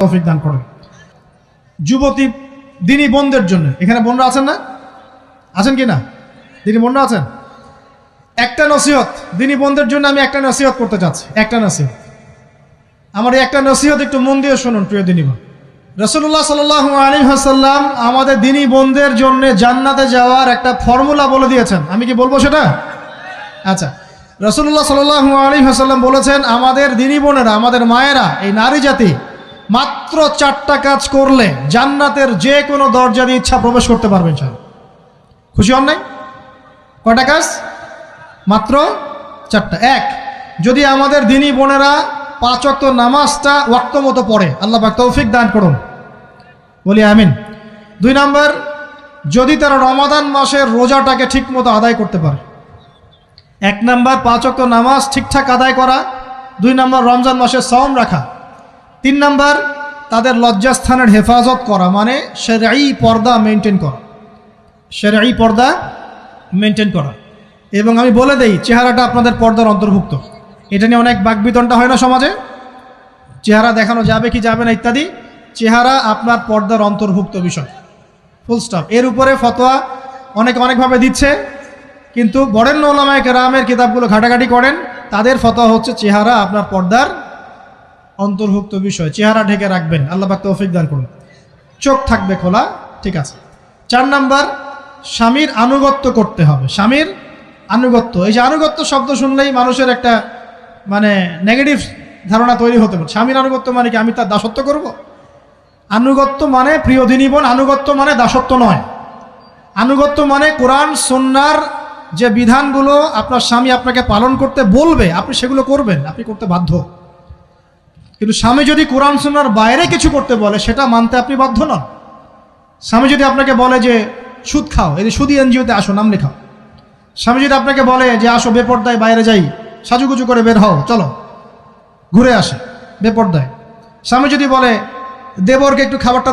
তৌফিক দান করেন। যুবতী, দিনী বোনদের জন্য। এখানে বোনরা আছেন না? আছেন কি না? দিনী বোনরা আছেন? একটা নসিহত। দিনী বোনদের জন্য আমি একটা নসিহত করতে চাচ্ছি। একটা নসিহত। আমার একটা নসিহত একটু মন দিয়ে শুনুন, প্রিয় দিনী বোন। রসুল্লাহ সাল আলী হাসাল্লাম আমাদের দিনী বোনদের জন্য জান্নাতে যাওয়ার একটা ফর্মুলা বলে দিয়েছেন। আমি কি বলব সেটা? আচ্ছা। রসুল্লাহ সাল আলী হাসাল্লাম বলেছেন, আমাদের দিনী বোনেরা, আমাদের মায়েরা, এই নারী জাতি মাত্র চারটা কাজ করলে জান্নাতের যে কোনো দরজা দিয়ে ইচ্ছা প্রবেশ করতে পারবেন স্যার খুশি হন নাই? কটা কাজ? মাত্র চারটা। এক, যদি আমাদের দিনী বোনেরা পাঁচ অক্ত নামাজটা ওয়াক্ত মতো পড়ে, আল্লাহ পাক তৌফিক দান করুন। বলি আমিন। দুই নম্বর, যদি তারা রমাদান মাসের রোজাটাকে ঠিক মতো আদায় করতে পারে। এক নাম্বার, পাঁচ অক্ত নামাজ ঠিকঠাক আদায় করা। দুই নাম্বার, রমজান মাসে সম রাখা। তিন নাম্বার, তাদের লজ্জাস্থানের হেফাজত করা মানে সেরাই পর্দা মেনটেন করা। সেরাই পর্দা মেনটেন করা। এবং আমি বলে দেই, চেহারাটা আপনাদের পর্দার অন্তর্ভুক্ত। এটা নিয়ে অনেক বাকবিতনটা হয় না সমাজে? চেহারা দেখানো যাবে কি যাবে না ইত্যাদি। চেহারা আপনার পর্দার অন্তর্ভুক্ত বিষয়। ফুল স্টপ এর উপরে ফতোয়া অনেক অনেকভাবে দিচ্ছে, কিন্তু বরেণ্য ওলামায় কেরামের কিতাবগুলো ঘাটাঘাটি করেন, তাদের ফতোয়া হচ্ছে চেহারা আপনার পর্দার অন্তর্ভুক্ত বিষয়। চেহারা ঢেকে রাখবেন। আল্লাহ পাক তৌফিক দান করুন। চোখ থাকবে খোলা, ঠিক আছে। চার নাম্বার, স্বামীর আনুগত্য করতে হবে। স্বামীর আনুগত্য। এই যে আনুগত্য শব্দ শুনলেই মানুষের একটা মানে নেগেটিভ ধারণা তৈরি হতে পারে। স্বামীর আনুগত্য মানে কি আমি তার দাসত্ব করব? আনুগত্য মানে প্রিয় দিনীবন আনুগত্য মানে দাসত্ব নয়। আনুগত্য মানে কোরআন সন্ন্যার যে বিধানগুলো আপনার স্বামী আপনাকে পালন করতে বলবে, আপনি সেগুলো করবেন, আপনি করতে বাধ্য। কিন্তু স্বামী যদি কোরআন সোনার বাইরে কিছু করতে বলে, সেটা মানতে আপনি বাধ্য নন। স্বামী যদি আপনাকে বলে যে, সুদ খাও, এই সুদি এনজিওতে আসো, নাম লেখাও। স্বামী যদি আপনাকে বলে যে, আসো বেপর্দায় বাইরে যাই, সাজুগুজু করে বের হও, চলো, ঘুরে আসে, বেপর্দায়। স্বামী যদি বলে, দেবরকে একটু খাবারটা